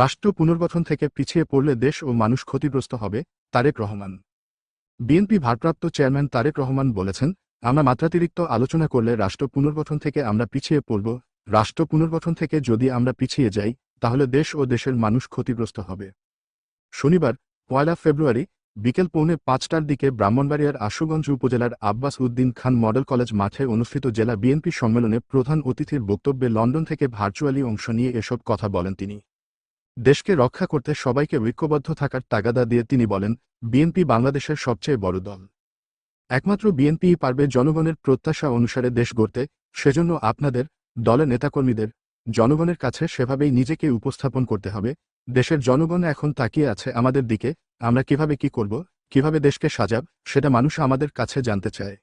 রাষ্ট্র পুনর্গঠন থেকে পিছিয়ে পড়লে দেশ ও মানুষ ক্ষতিগ্রস্ত হবে, তারেক রহমান। বিএনপি ভারপ্রাপ্ত চেয়ারম্যান তারেক রহমান বলেছেন, আমরা মাত্রাতিরিক্ত আলোচনা করলে রাষ্ট্র পুনর্গঠন থেকে আমরা পিছিয়ে পড়ব। রাষ্ট্র পুনর্গঠন থেকে যদি আমরা পিছিয়ে যাই, তাহলে দেশ ও দেশের মানুষ ক্ষতিগ্রস্ত হবে। শনিবার, পয়লা ফেব্রুয়ারি বিকেল পৌনে পাঁচটার দিকে ব্রাহ্মণবাড়িয়ার আশুগঞ্জ উপজেলার আব্বাস উদ্দিন খান মডেল কলেজ মাঠে অনুষ্ঠিত জেলা বিএনপি সম্মেলনে প্রধান অতিথির বক্তব্যে লন্ডন থেকে ভার্চুয়ালি অংশ নিয়ে এসব কথা বলেন তিনি। দেশকে রক্ষা করতে সবাইকে ঐক্যবদ্ধ থাকার তাগাদা দিয়ে তিনি বলেন, বিএনপি বাংলাদেশের সবচেয়ে বড় দল। একমাত্র বিএনপিই পারবে জনগণের প্রত্যাশা অনুসারে দেশ গড়তে, সেজন্য আপনাদের, দলের নেতাকর্মীদের, জনগণের কাছে সেভাবেই নিজেকে উপস্থাপন করতে হবে। দেশের জনগণ এখন তাকিয়ে আছে আমাদের দিকে আমরা কীভাবে কি করব, কীভাবে দেশকে সাজাব, সেটা মানুষ আমাদের কাছে জানতে চায়।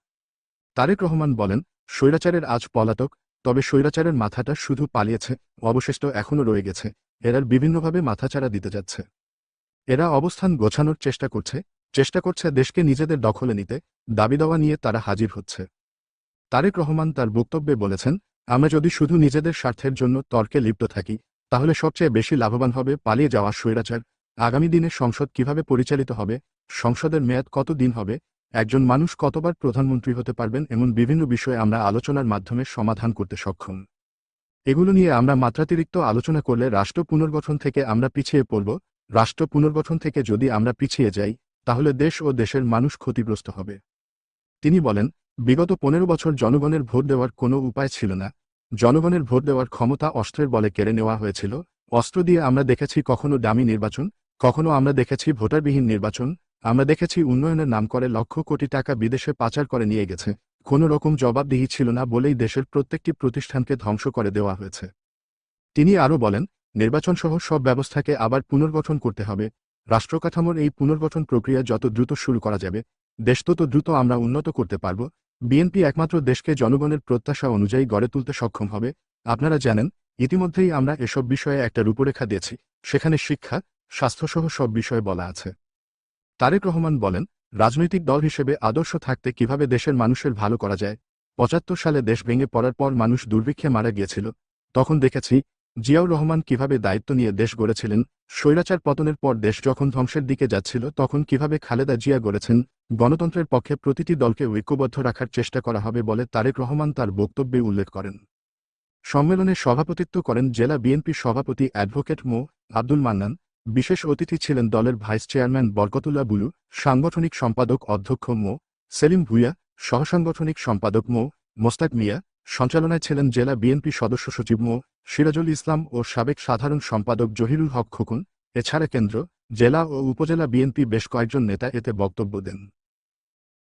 তারেক রহমান বলেন, স্বৈরাচারের আজ পলাতক, তবে স্বৈরাচারের মাথাটা শুধু পালিয়েছে, অবশিষ্ট এখনও রয়ে গেছে, এরার বিভিন্নভাবে মাথাচাড়া দিতে যাচ্ছে। এরা অবস্থান গোছানোর চেষ্টা করছে চেষ্টা করছে দেশকে নিজেদের দখলে নিতে, দাবি দেওয়া নিয়ে তারা হাজির হচ্ছে। তারেক রহমান তার বক্তব্যে বলেছেন, আমরা যদি শুধু নিজেদের স্বার্থের জন্য তর্কে লিপ্ত থাকি, তাহলে সবচেয়ে বেশি লাভবান হবে পালিয়ে যাওয়া স্বৈরাচার আগামী দিনে সংসদ কীভাবে পরিচালিত হবে, সংসদের মেয়াদ কত দিন হবে, একজন মানুষ কতবার প্রধানমন্ত্রী হতে পারবেন এমন বিভিন্ন বিষয়ে আমরা আলোচনার মাধ্যমে সমাধান করতে সক্ষম। এগুলো নিয়ে আমরা মাত্রাতিরিক্ত আলোচনা করলে রাষ্ট্র পুনর্গঠন থেকে আমরা পিছিয়ে পড়ব। রাষ্ট্র পুনর্গঠন থেকে যদি আমরা পিছিয়ে যাই, তাহলে দেশ ও দেশের মানুষ ক্ষতিগ্রস্ত হবে। তিনি বলেন, বিগত পনেরো বছর জনগণের ভোট দেওয়ার কোনো উপায় ছিল না। জনগণের ভোট দেওয়ার ক্ষমতা অস্ত্রের বলে কেড়ে নেওয়া হয়েছিল। অস্ত্র দিয়ে আমরা দেখেছি কখনো দামি নির্বাচন কখনো আমরা দেখেছি ভোটারবিহীন নির্বাচন, আমরা দেখেছি উন্নয়নের নাম করে লক্ষ কোটি টাকা বিদেশে পাচার করে নিয়ে গেছে। কোনো রকম জবাবদিহি ছিল না বলেই দেশের প্রত্যেকটি প্রতিষ্ঠানকে ধ্বংস করে দেওয়া হয়েছে। তিনি আরও বলেন, নির্বাচনসহ সব ব্যবস্থাকে আবার পুনর্গঠন করতে হবে। রাষ্ট্রকাঠামোর এই পুনর্গঠন প্রক্রিয়া যত দ্রুত শুরু করা যাবে, দেশ তত দ্রুত আমরা উন্নত করতে পারব। বিএনপি একমাত্র দেশকে জনগণের প্রত্যাশা অনুযায়ী গড়ে তুলতে সক্ষম হবে। আপনারা জানেন, ইতিমধ্যেই আমরা এসব বিষয়ে একটা রূপরেখা দিয়েছি। সেখানে শিক্ষা স্বাস্থ্যসহ সব বিষয়ে বলা আছে। তারেক রহমান বলেন, রাজনৈতিক দল হিসেবে আদর্শ থাকতে কীভাবে দেশের মানুষের ভালো করা যায়? পঁচাত্তর সালে দেশ ভেঙে পড়ার পর মানুষ দুর্ভিক্ষে মারা গিয়েছিল। তখন দেখেছি, জিয়াউর রহমান কীভাবে দায়িত্ব নিয়ে দেশ গড়েছিলেন, স্বৈরাচার পতনের পর দেশ যখন ধ্বংসের দিকে যাচ্ছিল, তখন কীভাবে খালেদা জিয়া গড়েছেন, গণতন্ত্রের পক্ষে প্রতিটি দলকে ঐক্যবদ্ধ রাখার চেষ্টা করা হবে বলে তারেক রহমান তার বক্তব্যে উল্লেখ করেন। সম্মেলনে সভাপতিত্ব করেন জেলা বিএনপি সভাপতি অ্যাডভোকেট মো. আব্দুল মান্নান বিশেষ অতিথি ছিলেন দলের ভাইস চেয়ারম্যান বরকতুল্লা বুলু, সাংগঠনিক সম্পাদক অধ্যক্ষ মো. সেলিম ভুইয়া, সহসাংগঠনিক সম্পাদক মো. মোস্তাক মিয়া, সঞ্চালনায় ছিলেন জেলা বিএনপি সদস্য সচিব মো. সিরাজুল ইসলাম ও সাবেক সাধারণ সম্পাদক জহিরুল হক খোকন। এছাড়া কেন্দ্র, জেলা ও উপজেলা বিএনপি বেশ কয়েকজন নেতা এতে বক্তব্য দেন।